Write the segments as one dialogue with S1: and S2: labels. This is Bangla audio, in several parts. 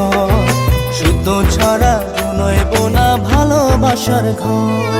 S1: ঘর।
S2: শুদ্ধ ছাড়া নয় বোনা ভালোবাসার ঘর।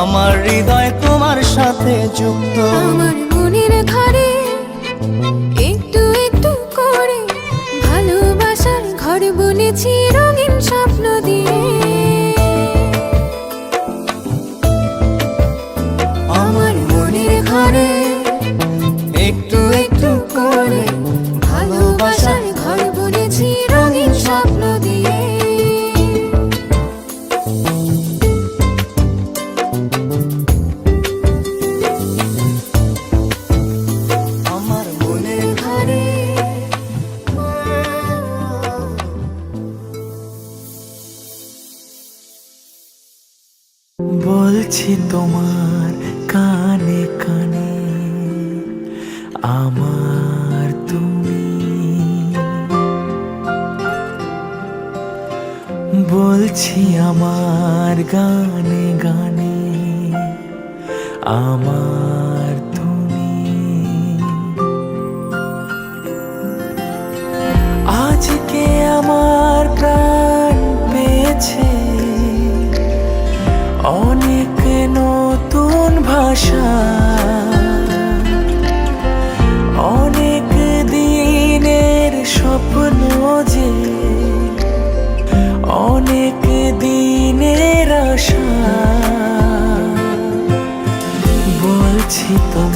S2: আমার
S1: হৃদয় তোমার সাথে যুক্ত।
S2: আমার
S1: মনের ঘরে
S2: বলছি তোমার কানে কানে। আমার তুমি। বলছি আমার গানে গানে, আমার তুমি। আজকে আমার প্রাণ পেয়েছে, অনেক নতুন ভাষা। অনেক দিনের স্বপ্ন যে অনেক দিনের আশা। বলছি তোমার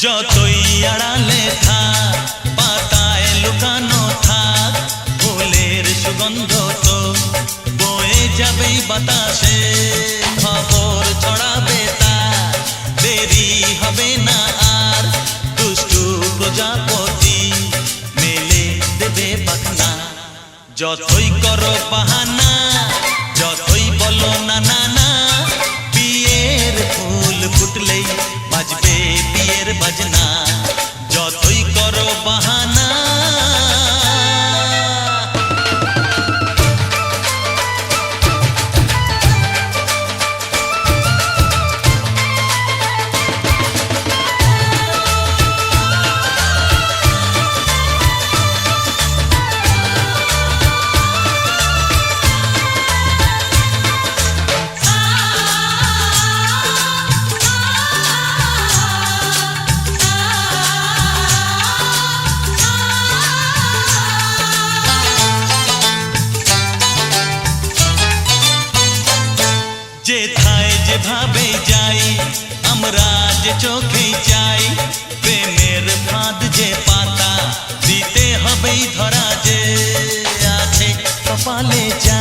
S3: যতই আড়ালে থাক, পাতায় লুকানো থাক, ফুলের সুগন্ধ তো বয়ে যাবেই বাতাসে। খবর ছড়াবে তার দেরি হবে না আর। দুষ্টু প্রজাপতি মেলে দেবে পাখনা। যতই করো বাহানা যে চোখে যাই, প্রেমের ফাঁদ যে পাতা, দিতে হবেই ধরা যে আছে কপালে যা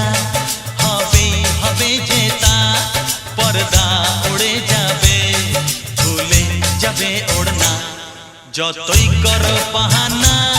S3: হবে হবে যে তা, পর্দা উড়ে যাবে ভুলে যাবে ওড়না, যতই কর বাহানা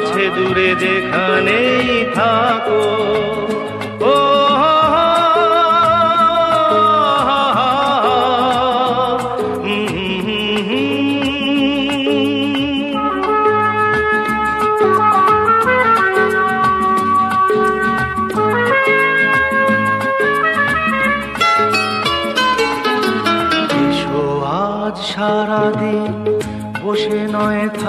S4: কাছে দূরে যেখানেই থাকো।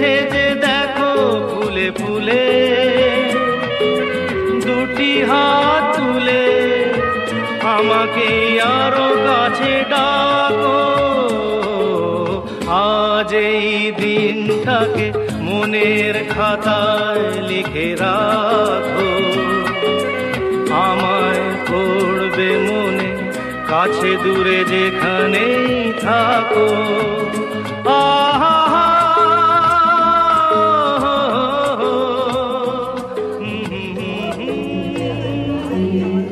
S4: নেমেছে যে দেখো ফুলে ফুলে, দুটি হাত তুলে আমাকে আরও কাছে ডাকো। আজ এই দিনটাকে মনের খাতায় লিখে রাখো। আমায় পড়বে মনে, কাছে দূরে যেখানেই থাকো।